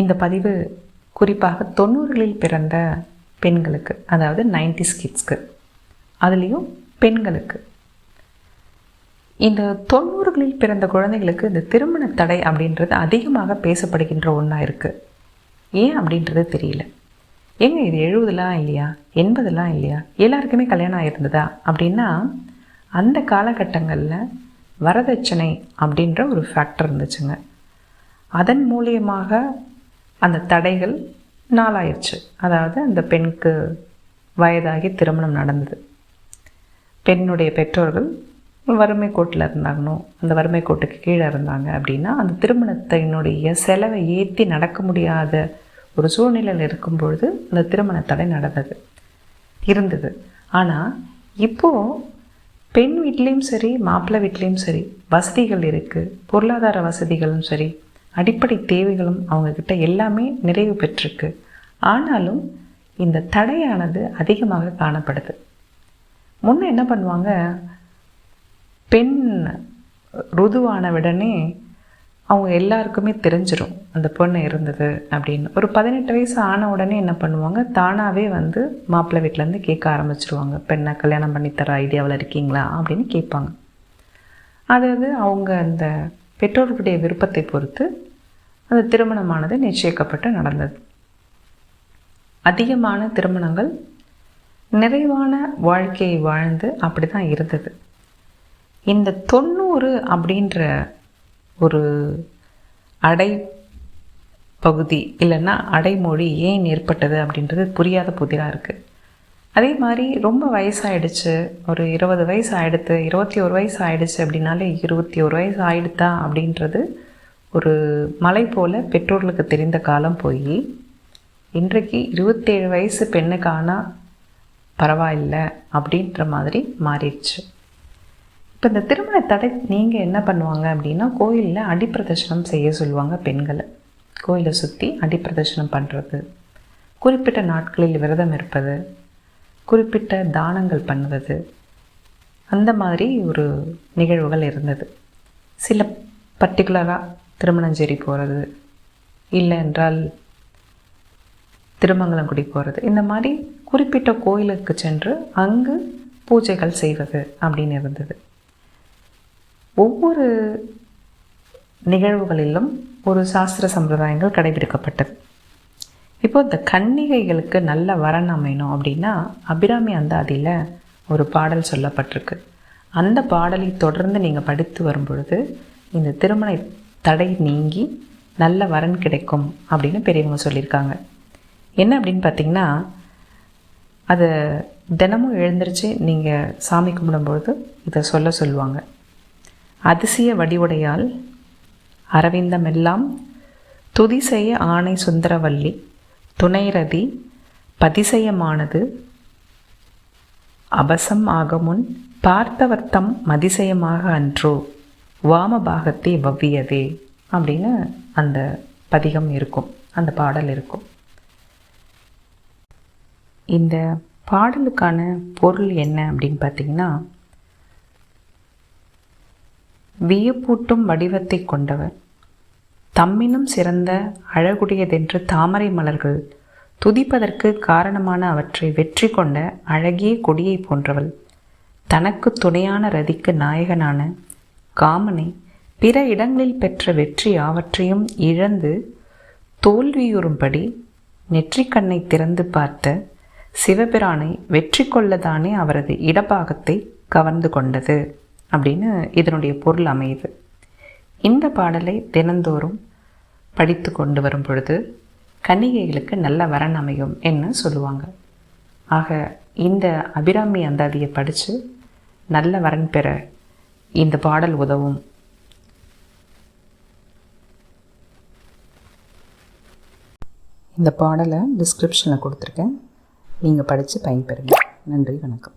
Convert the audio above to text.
இந்த பதிவு குறிப்பாக தொண்ணூறுகளில் பிறந்த பெண்களுக்கு அதாவது நைன்டி கிட்ஸ்க்கு அதுலேயும் பெண்களுக்கு. இந்த தொண்ணூறுகளில் பிறந்த குழந்தைகளுக்கு இந்த திருமண தடை அப்படின்றது அதிகமாக பேசப்படுகின்ற ஒன்றா இருக்குது ஏன் அப்படின்றது தெரியல. ஏங்க இது எழுபதுலாம் இல்லையா? எண்பதுலாம் இல்லையா? எல்லாருக்குமே கல்யாணம் ஆகிருந்ததா அப்படின்னா அந்த காலகட்டங்களில் வரதட்சணை அப்படின்ற ஒரு ஃபேக்டர் இருந்துச்சுங்க. அதன் மூலியமாக அந்த தடைகள் நாளாயிருச்சு. அதாவது அந்த பெண்ணுக்கு வயதாகி திருமணம் நடந்தது. பெண்ணுடைய பெற்றோர்கள் வறுமை கோட்டில் இருந்தாங்கனோ அந்த வறுமை கோட்டுக்கு கீழே இருந்தாங்க அப்படின்னா அந்த திருமணத்தினுடைய செலவை ஏற்றி நடக்க முடியாத ஒரு சூழ்நிலையில் இருக்கும் பொழுது அந்த திருமண தடை நடந்தது இருந்தது. ஆனால் இப்போது பெண் வீட்லேயும் சரி மாப்பிள்ளை வீட்லேயும் சரி வசதிகள் இருக்குது பொருளாதார வசதிகளும் சரி அடிப்படை தேவைகளும் அவங்கக்கிட்ட எல்லாமே நிறைவு பெற்றிருக்கு. ஆனாலும் இந்த தடையானது அதிகமாக காணப்படுது. முன்னே என்ன பண்ணுவாங்க? பெண் ருதுவான உடனே அவங்க எல்லாருக்குமே தெரிஞ்சிடும் அந்த பொண்ணு இருந்தது அப்படின்னு. ஒரு பதினெட்டு வயசு ஆன உடனே என்ன பண்ணுவாங்க? தானாகவே வந்து மாப்பிள்ளை வீட்டிலேருந்து கேட்க ஆரம்பிச்சிருவாங்க. பெண்ணை கல்யாணம் பண்ணித்தர ஐடியாவில் இருக்கீங்களா? அப்படின்னு கேட்பாங்க. அதாவது அவங்க அந்த பெற்றோர்களுடைய விருப்பத்தை பொறுத்து அந்த திருமணமானது நிச்சயிக்கப்பட்டு நடந்தது. அதிகமான திருமணங்கள் நிறைவான வாழ்க்கையை வாழ்ந்து அப்படி தான் இருந்தது. இந்த தொண்ணூறு அப்படின்ற ஒரு அடை பகுதி இல்லைன்னா அடைமொழி ஏன் ஏற்பட்டது அப்படின்றது புரியாத புதிராக இருக்குது அதே மாதிரி ரொம்ப வயசாகிடுச்சு ஒரு இருபது வயசு ஆகிடுத்து இருபத்தி ஒரு வயசு ஆகிடுச்சு அப்படின்னாலே இருபத்தி ஒரு வயசு ஆகிடுதா அப்படின்றது ஒரு மலை போல் பெற்றோர்களுக்கு தெரிந்த காலம் போய் இன்றைக்கு இருபத்தேழு வயசு பெண்ணுக்கான பரவாயில்ல அப்படின்ற மாதிரி மாறிடுச்சு. இப்போ இந்த திருமண தடை நீங்கள் என்ன பண்ணுவாங்க அப்படின்னா கோயிலில் அடிப்பிரதர்ஷனம் செய்ய சொல்லுவாங்க பெண்களை. கோயிலை சுற்றி அடிப்பிரதர்ஷனம் பண்ணுறது குறிப்பிட்ட நாட்களில் விரதம் இருப்பது. குறிப்பிட்ட தானங்கள் பண்ணுவது அந்த மாதிரி ஒரு நிகழ்வுகள் இருந்தது. சில பர்டிகுலராக திருமணஞ்சேரி போகிறது இல்லை என்றால் திருமங்கலங்குடி போகிறது இந்த மாதிரி குறிப்பிட்ட கோயிலுக்கு சென்று அங்கு பூஜைகள் செய்வது அப்படின்னு இருந்தது. ஒவ்வொரு நிகழ்வுகளிலும் ஒரு சாஸ்திர சம்பிரதாயங்கள் கடைபிடிக்கப்பட்டது. இப்போ இந்த கன்னிகைகளுக்கு நல்ல வரன் அமையணும் அப்படின்னா அபிராமி அந்தாதியில் ஒரு பாடல் சொல்லப்பட்டிருக்கு. அந்த பாடலை தொடர்ந்து நீங்கள் படித்து வரும்பொழுது இந்த திருமண தடை நீங்கி நல்ல வரன் கிடைக்கும் அப்படின்னு பெரியவங்க சொல்லியிருக்காங்க. என்ன அப்படின்னு பார்த்தீங்கன்னா அதை தினமும் எழுந்திரிச்சு நீங்கள் சாமி கும்பிடும்பொழுது இதை சொல்ல சொல்லுவாங்க. அதிசய வடிவுடையால் அரவிந்தமெல்லாம் துதி செய்ய ஆணை சுந்தரவல்லி துணைரதி பதிசயமானது. அபசம் ஆகமுன் பார்த்தவர்த்தம் மதிசயமாக அன்றோ வாமபாகத்தை வவ்வியதே அப்படின்னு அந்த பதிகம் இருக்கும் அந்த பாடல் இருக்கும். இந்த பாடலுக்கான பொருள் என்ன அப்படின்னு பார்த்தீங்கன்னா வியப்பூட்டும் வடிவத்தை கொண்டவர் தம்மினும் சிறந்த அழகுடையதென்று தாமரை மலர்கள் துதிப்பதற்கு காரணமான அவற்றை வெற்றி கொண்ட அழகிய கொடியை போன்றவள். தனக்கு துணையான ரதிக்கு நாயகனான காமனை பிற இடங்களில் பெற்ற வெற்றி ஆவற்றையும் இழந்து தோல்வியுறும்படி நெற்றிக்கண்ணை திறந்து பார்த்த சிவபிரானை வெற்றி கொள்ளதானே அவரது இடபாகத்தை கவர்ந்து கொண்டது அப்படின்னு இதனுடைய பொருள் அமையுது. இந்த பாடலை தினந்தோறும் படித்து கொண்டு வரும் பொழுது கன்னிகைகளுக்கு நல்ல வரன் அமையும் என்று சொல்லுவாங்க. ஆக இந்த அபிராமி அந்தாதியை படித்து நல்ல வரன் பெற இந்த பாடல் உதவும். இந்த பாடலை டிஸ்கிரிப்ஷனில் கொடுத்துருக்கேன். நீங்கள் படித்து பயன்பெறுங்க. நன்றி வணக்கம்.